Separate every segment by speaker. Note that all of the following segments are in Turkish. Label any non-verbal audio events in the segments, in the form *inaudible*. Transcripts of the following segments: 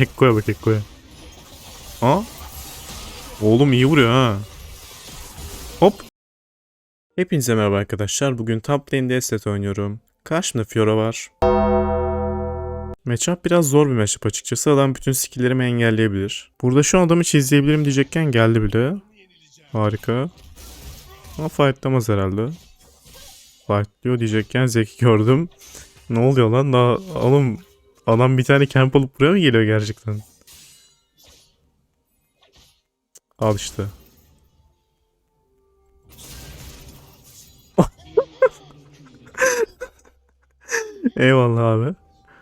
Speaker 1: Ekko'ya bak Ekko'ya. Aa. Oğlum iyi vuruyor ha. Hop. Hepinize merhaba arkadaşlar. Bugün top lane'de Estet oynuyorum. Karşımda Fiora var. Matchup biraz zor bir matchup açıkçası. Adam bütün skilllerimi engelleyebilir. Burada şu adamı çizleyebilirim diyecekken geldi bile. Harika. Ama fightlamaz herhalde. Fightlıyor diyecekken Zeki gördüm. Ne oluyor lan? Daha, oğlum adam bir tane camp alıp buraya mı geliyor gerçekten? Al işte. *laughs* Eyvallah abi.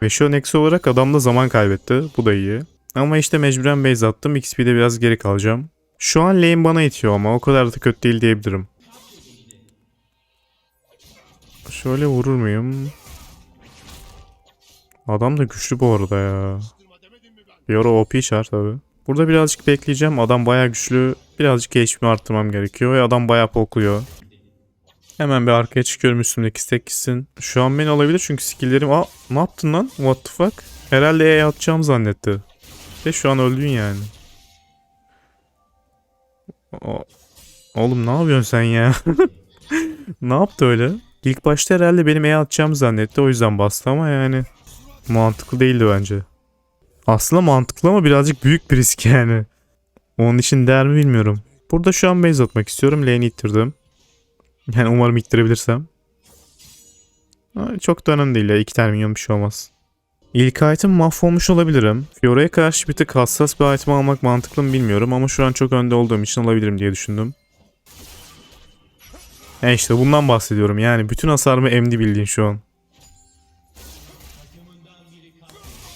Speaker 1: Ve şu an eksi olarak adam da zaman kaybetti. Bu da iyi. Ama işte mecburen base attım. XP'de biraz geri kalacağım. Şu an lane bana itiyor ama o kadar da kötü değil diyebilirim. Şöyle vurur muyum? Adam da güçlü bu arada ya. Bir ara OP çağır tabi. Burada birazcık bekleyeceğim. Adam bayağı güçlü. Birazcık HP'mi arttırmam gerekiyor. Ve adam bayağı pokluyor. Hemen bir arkaya çıkıyorum üstümdeki stack gitsin. Şu an beni alabilir çünkü skilllerim... Aa ne yaptın lan? What the fuck? Herhalde E atacağım zannetti. Ve şu an öldün yani. Oğlum ne yapıyorsun sen ya? *laughs* ne yaptı öyle? İlk başta herhalde benim E atacağımı zannetti. O yüzden bastı ama yani... Mantıklı değildi bence. Aslında mantıklı ama birazcık büyük bir risk yani. Onun için değer mi bilmiyorum. Burada şu an base atmak istiyorum. Lane'i ittirdim. Yani umarım ittirebilirsem. Çok da önemli değil ya. İki tane bir şey olmaz. İlk item mahvolmuş olabilirim. Fiora'ya karşı bir tık hassas bir item almak mantıklı mı bilmiyorum ama şu an çok önde olduğum için alabilirim diye düşündüm. E işte bundan bahsediyorum yani bütün hasarımı emdi bildiğin şu an.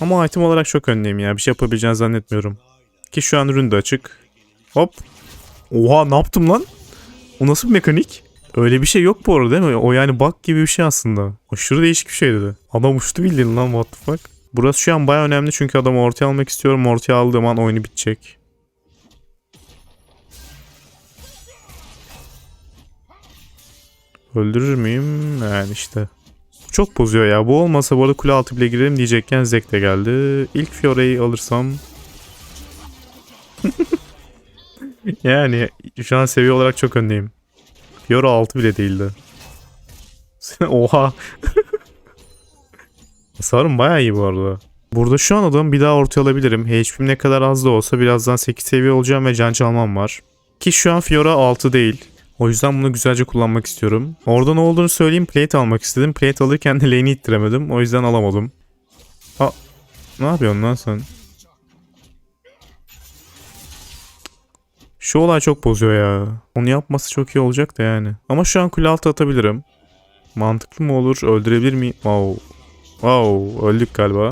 Speaker 1: Ama item olarak çok öndeyim ya bir şey yapabileceğini zannetmiyorum. Ki şu an ürün de açık. Hop. Oha ne yaptım lan? O nasıl bir mekanik? Öyle bir şey yok bu arada değil mi? O yani bug gibi bir şey aslında. Aşırı değişik bir şey dedi. Adam uçtu bildiğin lan what the fuck. Burası şu an baya önemli çünkü adamı ortaya almak istiyorum. Ortaya aldığım an oyunu bitecek. Öldürür müyüm? Yani işte. Çok bozuyor ya. Bu olmasa bu arada kule altı bile girerim diyecekken Zek de geldi. İlk Fiora'yı alırsam... *laughs* yani şu an seviye olarak çok öndeyim. Fiora 6 bile değildi. *laughs* Oha. *laughs* Hasarım bayağı iyi bu arada. Burada şu an adamı bir daha ortaya alabilirim. HP'm ne kadar az da olsa birazdan 8 seviye olacağım ve can çalmam var. Ki şu an Fiora 6 değil. O yüzden bunu güzelce kullanmak istiyorum. Orada ne olduğunu söyleyeyim. Plate almak istedim. Plate alırken de lane'i ittiremedim. O yüzden alamadım. Ha, ne yapıyorsun lan sen? Şu olay çok bozuyor ya. Onu yapması çok iyi olacak da yani. Ama şu an kule altı atabilirim. Mantıklı mı olur? Öldürebilir miyim? Wow. Wow. Öldük galiba.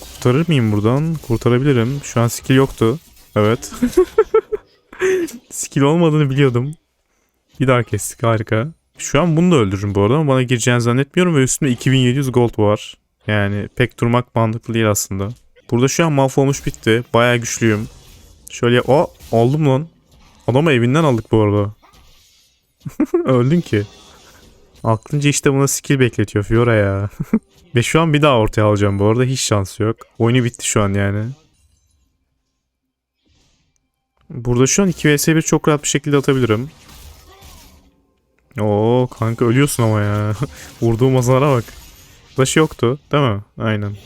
Speaker 1: Kurtarır mıyım buradan? Kurtarabilirim. Şu an skill yoktu. Evet. *laughs* skill olmadığını biliyordum. Bir daha kestik. Harika. Şu an bunu da öldürürüm bu arada ama bana gireceğini zannetmiyorum ve üstümde 2700 gold var. Yani pek durmak mantıklı değil aslında. Burada şu an mahvolmuş bitti. Bayağı güçlüyüm. Şöyle o aldım lan. Adamı evinden aldık bu arada. *laughs* Öldün ki. Aklınca işte buna skill bekletiyor Fiora ya. *laughs* Ve şu an bir daha ortaya alacağım bu arada. Hiç şansı yok. Oyunu bitti şu an yani. Burada şu an 2 vs 1 çok rahat bir şekilde atabilirim. Oo kanka ölüyorsun ama ya. *laughs* Vurduğum hasara bak. Flash yoktu değil mi? Aynen.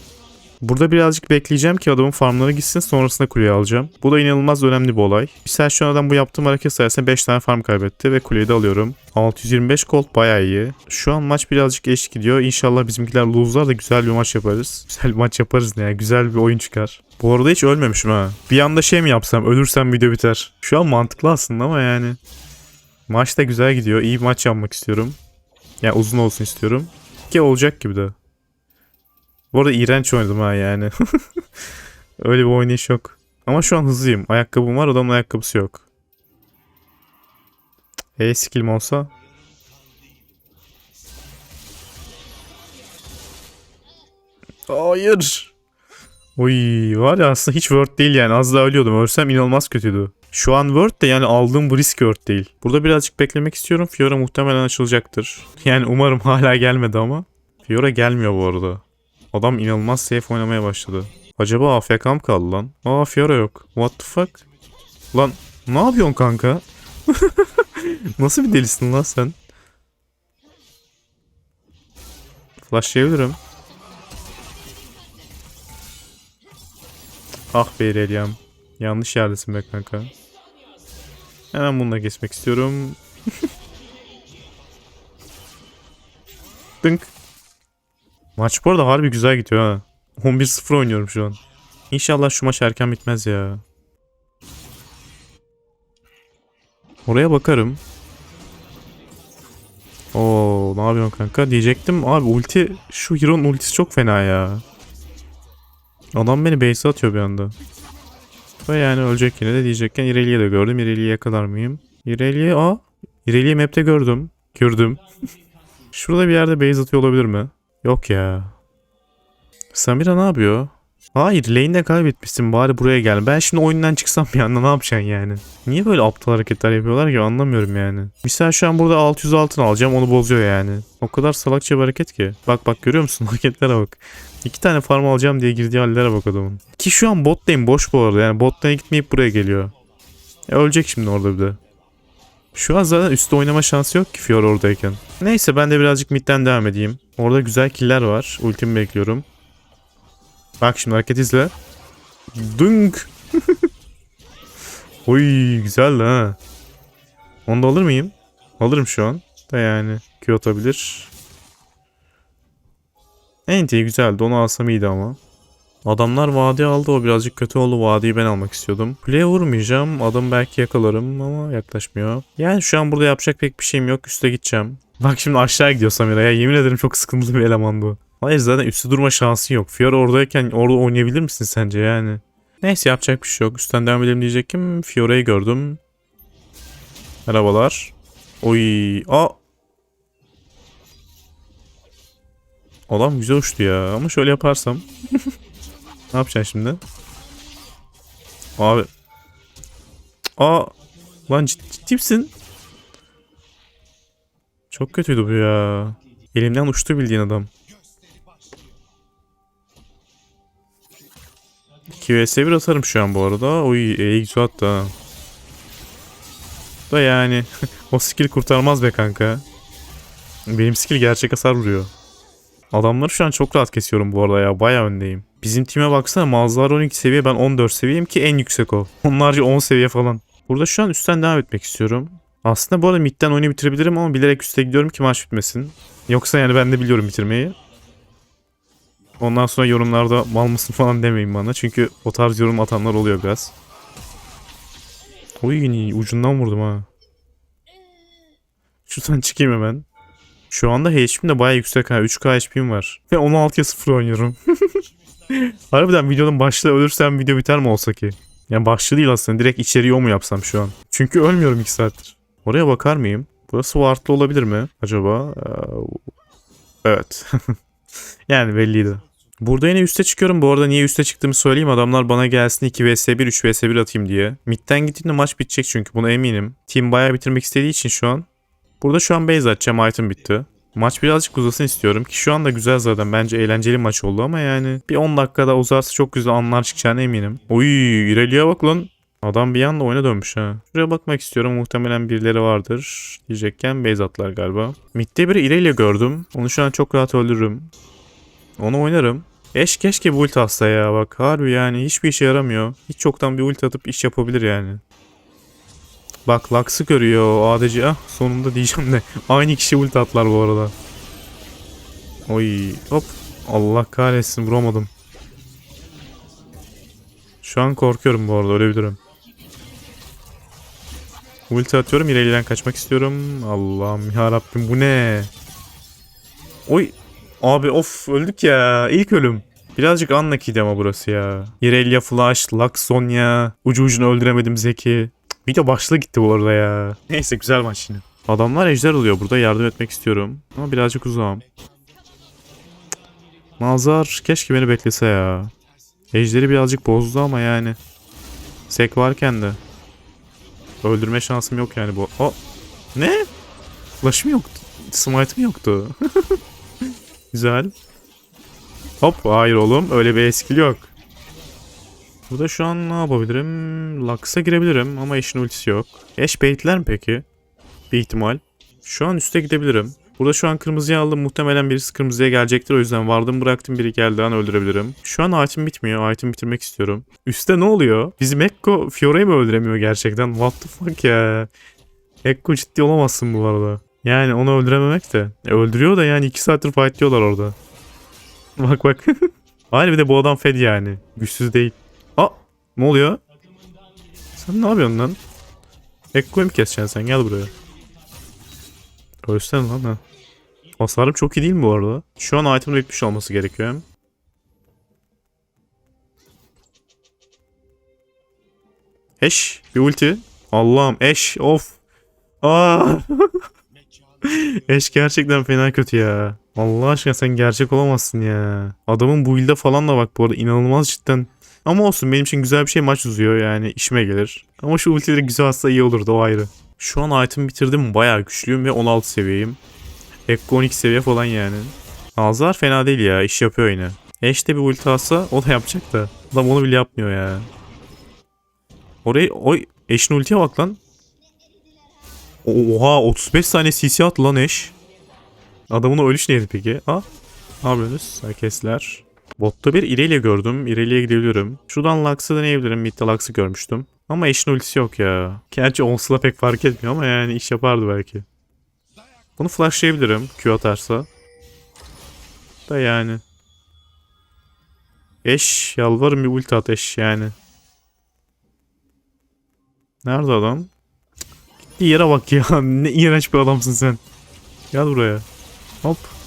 Speaker 1: Burada birazcık bekleyeceğim ki adamın farmları gitsin sonrasında kuleyi alacağım. Bu da inanılmaz önemli bir olay. Mesela şu adam bu yaptığım hareket sayesinde 5 tane farm kaybetti ve kuleyi de alıyorum. 625 gold bayağı iyi. Şu an maç birazcık eşlik gidiyor. İnşallah bizimkiler lose'lar da güzel bir maç yaparız. *laughs* Güzel bir maç yaparız ne ya güzel bir oyun çıkar. Bu arada hiç ölmemişim ha. Bir anda şey mi yapsam ölürsem video biter. Şu an mantıklı aslında ama yani. Maç da güzel gidiyor. İyi bir maç yapmak istiyorum. Yani uzun olsun istiyorum. Ki olacak gibi de. Bu arada iğrenç oynadım ha yani. *laughs* Öyle bir oynayış yok. Ama şu an hızlıyım. Ayakkabım var adamın ayakkabısı yok. E skill'im olsa. Hayır. Oy var ya aslında hiç word değil yani az daha ölüyordum. Ölsem inanılmaz kötüydü. Şu an word de yani aldığım bu risk word değil. Burada birazcık beklemek istiyorum. Fiora muhtemelen açılacaktır. Yani umarım hala gelmedi ama. Fiora gelmiyor bu arada. Adam inanılmaz safe oynamaya başladı. Acaba AFK mı kaldı lan? Aa Fiora yok. What the fuck? Lan ne yapıyorsun kanka? *laughs* Nasıl bir delisin lan sen? Flashlayabilirim. Ah be Irelia'm. Yanlış yerdesin be kanka. Hemen bununla geçmek istiyorum. *laughs* Dınk. Maç bu arada harbi güzel gidiyor ha. 11-0 oynuyorum şu an. İnşallah şu maç erken bitmez ya. Oraya bakarım. Oo, ne yapıyorsun kanka? Diyecektim abi ulti şu Hero'nun ultisi çok fena ya. Adam beni base atıyor bir anda. Ve yani ölecek yine de diyecekken Irelia'yı de gördüm. Irelia'yı yakalar mıyım? Irelia aa. Irelia'yı map'te gördüm. Gördüm. *laughs* Şurada bir yerde base atıyor olabilir mi? Yok ya. Samira ne yapıyor? Hayır lane'de kaybetmişsin bari buraya gel. Ben şimdi oyundan çıksam bir anda ne yapacaksın yani? Niye böyle aptal hareketler yapıyorlar ki anlamıyorum yani. Misal şu an burada 600 altın alacağım onu bozuyor yani. O kadar salakça bir hareket ki. Bak bak görüyor musun *laughs* hareketlere bak. İki tane farm alacağım diye girdiği hallere bak adamın. Ki şu an bot lane boş bu arada yani bot lane'e gitmeyip buraya geliyor. E, ölecek şimdi orada bir de. Şu an zaten üstte oynama şansı yok ki Fiora oradayken. Neyse ben de birazcık midden devam edeyim. Orada güzel killer var. Ultimi bekliyorum. Bak şimdi hareket izle. Dünk. *laughs* Oy güzel ha. Onu da alır mıyım? Alırım şu an. Da yani Q atabilir. Enti güzeldi onu alsam iyiydi ama. Adamlar vadi aldı o birazcık kötü oldu vadiyi ben almak istiyordum. Kuleye vurmayacağım adam belki yakalarım ama yaklaşmıyor. Yani şu an burada yapacak pek bir şeyim yok üste gideceğim. *laughs* Bak şimdi aşağı gidiyor Samira ya yemin ederim çok sıkıntılı bir eleman bu. Hayır zaten üstte durma şansın yok. Fiora oradayken orada oynayabilir misin sence yani? Neyse yapacak bir şey yok. Üstten devam edelim diyecektim. Fiora'yı gördüm. Merhabalar. Oy. Aa. Adam güzel uçtu ya. Ama şöyle yaparsam. *laughs* ne yapacaksın şimdi? Abi. Aa. Lan ciddi, ciddi misin? Çok kötüydü bu ya. Elimden uçtu bildiğin adam. 2 vs 1 atarım şu an bu arada. Oy iyi güzel attı. Da yani *laughs* o skill kurtarmaz be kanka. Benim skill gerçek hasar vuruyor. Adamları şu an çok rahat kesiyorum bu arada ya. Baya öndeyim. Bizim time baksana mağazalar 12 seviye ben 14 seviyeyim ki en yüksek o. *laughs* Onlarca 10 seviye falan. Burada şu an üstten devam etmek istiyorum. Aslında bu arada midden oyunu bitirebilirim ama bilerek üste gidiyorum ki maç bitmesin. Yoksa yani ben de biliyorum bitirmeyi. Ondan sonra yorumlarda mal mısın falan demeyin bana. Çünkü o tarz yorum atanlar oluyor biraz. Oy ucundan vurdum ha. Şuradan çıkayım hemen. Şu anda HP'm de baya yüksek ha. 3K HP'm var. Ve 16'ya 0 oynuyorum. *laughs* *laughs* Harbiden videonun başlığı ölürsem video biter mi olsa ki? Yani başlığı değil aslında. Direkt içeriği o mu yapsam şu an? Çünkü ölmüyorum 2 saattir. Oraya bakar mıyım? Burası wardlı olabilir mi acaba? Ee, Evet. *laughs* yani belliydi. Burada yine üste çıkıyorum. Bu arada niye üste çıktığımı söyleyeyim. Adamlar bana gelsin 2 vs 1, 3 vs 1 atayım diye. Mid'den gittiğimde maç bitecek çünkü buna eminim. Team bayağı bitirmek istediği için şu an. Burada şu an base atacağım. Item bitti. Maç birazcık uzasın istiyorum ki şu anda güzel zaten. Bence eğlenceli maç oldu ama yani bir 10 dakikada uzarsa çok güzel anlar çıkacağına eminim. Oy İrelia'ya bak lan. Adam bir anda oyuna dönmüş ha. Şuraya bakmak istiyorum. Muhtemelen birileri vardır. Diyecekken base atlar galiba. Mid'de bir Irelia gördüm. Onu şu an çok rahat öldürürüm. Onu oynarım. Eş keşke bu ulti atsa ya bak harbi yani hiçbir işe yaramıyor. Hiç çoktan bir ulti atıp iş yapabilir yani. Bak Lux'ı görüyor ADC ah sonunda diyeceğim de *laughs* aynı kişi ulti atlar bu arada. Oy hop Allah kahretsin vuramadım. Şu an korkuyorum bu arada ölebilirim. Ulti atıyorum ilerinden kaçmak istiyorum. Allah'ım ya Rabbim bu ne? Oy Abi of öldük ya. İlk ölüm. Birazcık unlucky'di ama burası ya. Irelia Flash, Lux Sonya. Ucu ucuna öldüremedim Zeki. Video başlığı gitti bu arada ya. Neyse güzel maç yine. Adamlar ejder oluyor burada yardım etmek istiyorum. Ama birazcık uzağım. Cık. Mazhar keşke beni beklese ya. Ejderi birazcık bozdu ama yani. Sek varken de. Öldürme şansım yok yani bu. O ne? Flash'ım yoktu. Smite'ım yoktu. *laughs* Güzel. Hop hayır oğlum öyle bir skill yok. Burada şu an ne yapabilirim? Lux'a girebilirim ama eşin ultisi yok. Eş baitler mi peki? Bir ihtimal. Şu an üste gidebilirim. Burada şu an kırmızıyı aldım. Muhtemelen birisi kırmızıya gelecektir. O yüzden vardım bıraktım biri geldi an öldürebilirim. Şu an item bitmiyor. Item bitirmek istiyorum. Üste ne oluyor? Bizim Ekko Fiora'yı mı öldüremiyor gerçekten? What the fuck ya? Ekko ciddi olamazsın bu arada. Yani onu öldürememek de. E, öldürüyor da yani 2 saattir fight diyorlar orada. Bak bak. *laughs* Hayır bir de bu adam fed yani. Güçsüz değil. Ne oluyor? Sen ne yapıyorsun lan? Ekko'yu mu keseceksin sen? Gel buraya. Ölsene lan ha. Hasarım çok iyi değil mi bu arada? Şu an item bitmiş olması gerekiyor. Eş. Bir ulti. Allah'ım eş. Of. Aa. *laughs* eş gerçekten fena kötü ya. Allah aşkına sen gerçek olamazsın ya. Adamın build'e falan da bak bu arada inanılmaz cidden. Ama olsun benim için güzel bir şey maç uzuyor yani işime gelir. Ama şu ultileri güzel atsa iyi olurdu o ayrı. Şu an item bitirdim bayağı güçlüyüm ve 16 seviyeyim. Ekko 12 seviye falan yani. Ağızlar fena değil ya iş yapıyor yine. Eş de bir ulti atsa o da yapacak da. Adam onu bile yapmıyor ya. Orayı oy eşin ultiye bak lan. Oha 35 saniye CC attı lan eş. Adamın o ölüş neydi peki? Ha? Ne yapıyorsunuz? Herkesler. Botta bir İrelia gördüm. İrelia'ya gidebilirim. Şuradan Lux'ı deneyebilirim. Mid'de Lux'ı görmüştüm. Ama eşin ultisi yok ya. Gerçi olsa da pek fark etmiyor ama yani iş yapardı belki. Bunu flashlayabilirim. Q atarsa. Da yani. Eş yalvarırım bir ulti at eş yani. Nerede adam? Gittiği yere bak ya. *laughs* Ne iğrenç bir adamsın sen. Gel buraya. Hop.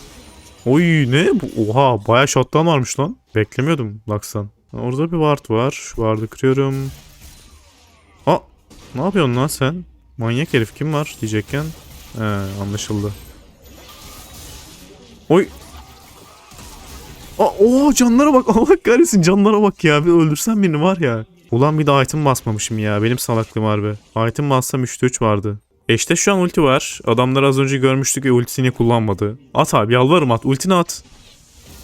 Speaker 1: Oy ne? Bu, oha bayağı shot'tan varmış lan. Beklemiyordum Lux'tan. Orada bir ward var. Şu ward'ı kırıyorum. Aa ne yapıyorsun lan sen? Manyak herif kim var diyecekken. He anlaşıldı. Oy. Aa oha canlara bak. *laughs* Allah kahretsin canlara bak ya. Bir öldürsem birini var ya. Ulan bir de item basmamışım ya. Benim salaklığım harbi. Item bassam 3'te 3 vardı. Eşte şu an ulti var. Adamlar az önce görmüştük ve ultisini kullanmadı. At abi yalvarırım at. Ultini at.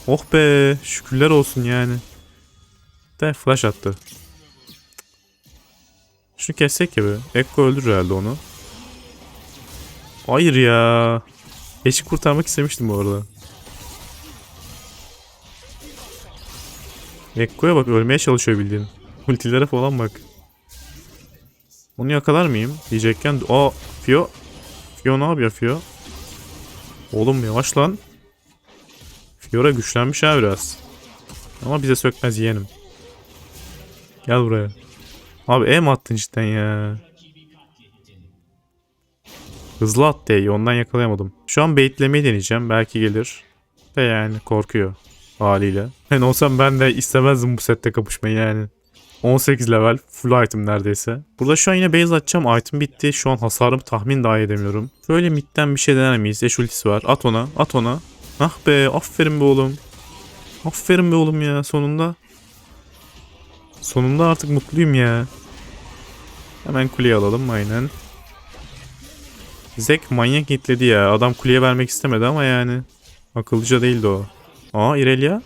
Speaker 1: Oh be şükürler olsun yani. De flash attı. Şunu kessek gibi. Ekko öldürür herhalde onu. Hayır ya. Eşi kurtarmak istemiştim bu arada. Ekko'ya bak ölmeye çalışıyor bildiğin. Ultilere falan bak. Onu yakalar mıyım? Diyecekken... Aa Fio. Fio ne yapıyor Fio? Oğlum yavaş lan. Fiora güçlenmiş ha biraz. Ama bize sökmez yeğenim. Gel buraya. Abi E mi attın cidden ya? Hızlı attı E'yi ondan yakalayamadım. Şu an baitlemeyi deneyeceğim. Belki gelir. Ve yani korkuyor haliyle. Ben olsam ben de istemezdim bu sette kapışmayı yani. 18 level full item neredeyse. Burada şu an yine base atacağım. Item bitti. Şu an hasarımı tahmin dahi edemiyorum. Böyle midden bir şey dener miyiz? Eş ultisi var. At ona. At ona. Ah be. Aferin be oğlum. Aferin be oğlum ya. Sonunda. Sonunda artık mutluyum ya. Hemen kuleye alalım. Aynen. Zek manyak hitledi ya. Adam kuleye vermek istemedi ama yani. Akıllıca değildi o. Aa Irelia.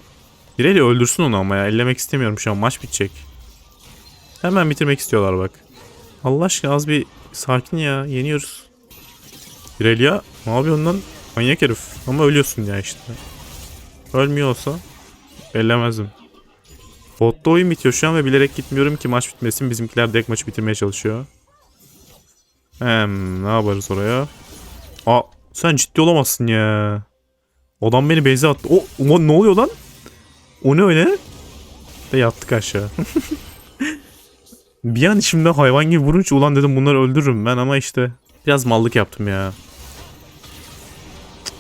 Speaker 1: Irelia öldürsün onu ama ya. Ellemek istemiyorum şu an. Maç bitecek. Hemen bitirmek istiyorlar bak. Allah aşkına az bir sakin ya. Yeniyoruz. Irelia ne yapıyorsun lan? Manyak herif. Ama ölüyorsun ya işte. Ölmüyor olsa ellemezdim. Botta oyun bitiyor şu an ve bilerek gitmiyorum ki maç bitmesin. Bizimkiler direkt maçı bitirmeye çalışıyor. Hem ne yaparız oraya? Aa sen ciddi olamazsın ya. Adam beni beze attı. O, o ne oluyor lan? O ne öyle? De yattık aşağı. *laughs* bir an içimde hayvan gibi vurunca ulan dedim bunları öldürürüm ben ama işte biraz mallık yaptım ya.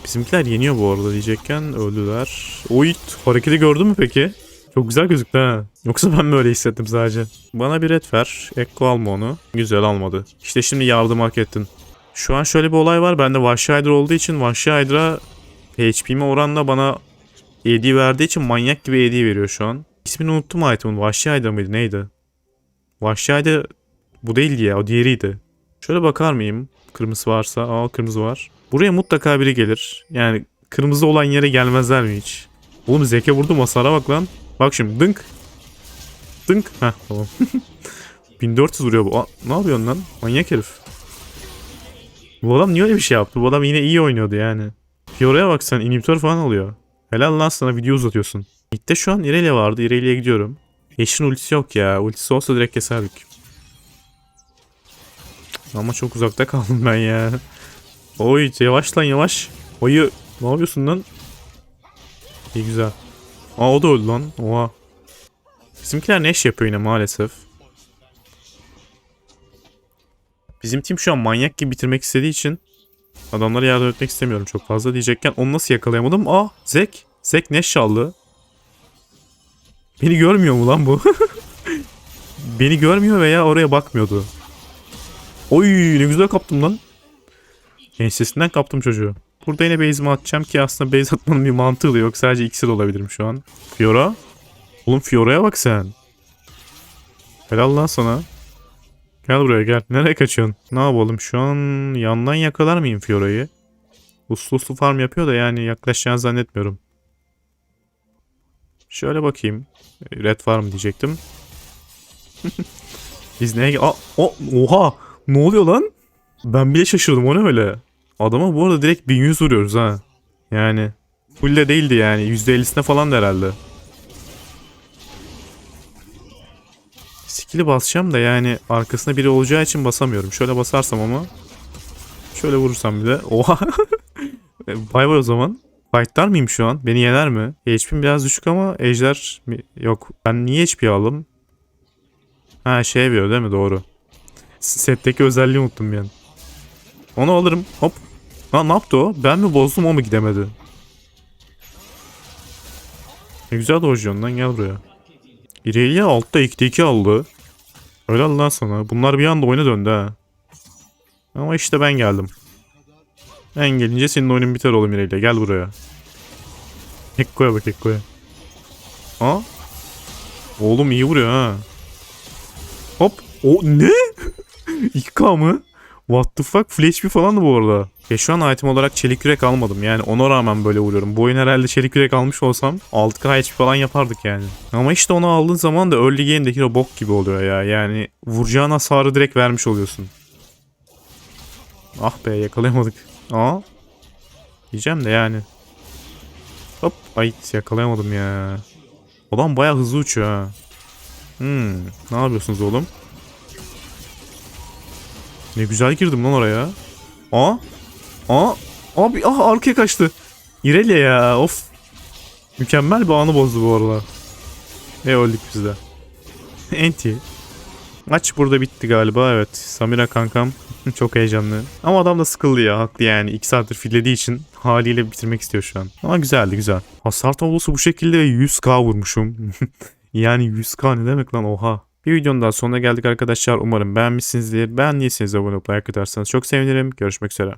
Speaker 1: Bizimkiler yeniyor bu arada diyecekken öldüler. Oy hareketi gördün mü peki? Çok güzel gözüktü ha. Yoksa ben mi öyle hissettim sadece? Bana bir red ver. Ekko alma onu. Güzel almadı. İşte şimdi yardım hak ettin. Şu an şöyle bir olay var. Bende Vahşi Hydra olduğu için Vahşi Hydra HP'me oranla bana AD verdiği için manyak gibi AD veriyor şu an. İsmini unuttum item'ın. Vahşi Hydra mıydı neydi? Vahşi Hydra bu değildi ya o diğeriydi. Şöyle bakar mıyım? Kırmızı varsa. Aa kırmızı var. Buraya mutlaka biri gelir. Yani kırmızı olan yere gelmezler mi hiç? Oğlum Zeke vurdu hasara bak lan. Bak şimdi dınk. Dınk. Heh tamam. *laughs* 1400 vuruyor bu. Aa, ne yapıyorsun lan? Manyak herif. Bu adam niye öyle bir şey yaptı? Bu adam yine iyi oynuyordu yani. Fiora'ya bak sen inhibitor falan alıyor. Helal lan sana video uzatıyorsun. Mid'de şu an Irelia vardı. Irelia'ya gidiyorum. Eşin ultisi yok ya. Ultisi olsa direkt keserdik. Ama çok uzakta kaldım ben ya. Oy yavaş lan yavaş. Oyu ne yapıyorsun lan? İyi güzel. Aa o da öldü lan. Oha. Bizimkiler Neş yapıyor yine maalesef. Bizim tim şu an manyak gibi bitirmek istediği için adamlara yardım etmek istemiyorum çok fazla diyecekken onu nasıl yakalayamadım? Aa Zek. Zek Neş çaldı. Beni görmüyor mu lan bu? *laughs* Beni görmüyor veya oraya bakmıyordu. Oy ne güzel kaptım lan. Ensesinden kaptım çocuğu. Burada yine base'imi atacağım ki aslında base atmanın bir mantığı yok. Sadece ikisi de olabilirim şu an. Fiora. Oğlum Fiora'ya bak sen. Helal lan sana. Gel buraya gel. Nereye kaçıyorsun? Ne yapalım şu an yandan yakalar mıyım Fiora'yı? Uslu uslu farm yapıyor da yani yaklaşacağını zannetmiyorum. Şöyle bakayım. Red farm diyecektim. *laughs* Biz neye... Aa, o, oha! Ne oluyor lan? Ben bile şaşırdım o ne öyle? Adama bu arada direkt 1100 vuruyoruz ha. Yani full de değildi yani. %50'sine falan da herhalde. Skill'i basacağım da yani arkasında biri olacağı için basamıyorum. Şöyle basarsam ama. Şöyle vurursam bile. Oha. *laughs* bay bay o zaman. Fightlar mıyım şu an? Beni yener mi? HP'm biraz düşük ama ejder mi? Yok. Ben niye HP aldım? Ha şey veriyor değil mi? Doğru. Setteki özelliği unuttum an. Onu alırım. Hop. Ha ne yaptı o? Ben mi bozdum o mu gidemedi? Ne güzel dojluyorsun lan gel buraya. İrelia altta 2'de 2 aldı. Öyle lan sana. Bunlar bir anda oyuna döndü ha. Ama işte ben geldim. Ben gelince senin oyunun biter oğlum İrelia. Gel buraya. Ekko'ya bak Ekko'ya. Ha? Oğlum iyi vuruyor ha. Hop. O ne? *laughs* 2K mı? What the fuck? Full HP falan da bu arada. Ya şu an item olarak çelik yürek almadım. Yani ona rağmen böyle vuruyorum. Bu oyun herhalde çelik yürek almış olsam 6K HP falan yapardık yani. Ama işte onu aldığın zaman da early game'deki hero bok gibi oluyor ya. Yani vuracağın hasarı direkt vermiş oluyorsun. Ah be yakalayamadık. Aa. Diyeceğim de yani. Hop. Ay yakalayamadım ya. Adam baya hızlı uçuyor ha. Hmm. Ne yapıyorsunuz oğlum? Ne güzel girdim lan oraya. Aa. Aa. Abi ah arkaya kaçtı. İrelia ya of. Mükemmel bir anı bozdu bu arada. Ve öldük biz de. *laughs* Enti. Maç burada bitti galiba evet. Samira kankam *laughs* çok heyecanlı. Ama adam da sıkıldı ya haklı yani. 2 saattir fillediği için haliyle bitirmek istiyor şu an. Ama güzeldi güzel. Hasar tablosu bu şekilde ve 100k vurmuşum. *laughs* yani 100k ne demek lan oha. Bir videonun daha sonuna geldik arkadaşlar. Umarım beğenmişsinizdir. Beğendiyseniz abone olup like atarsanız çok sevinirim. Görüşmek üzere.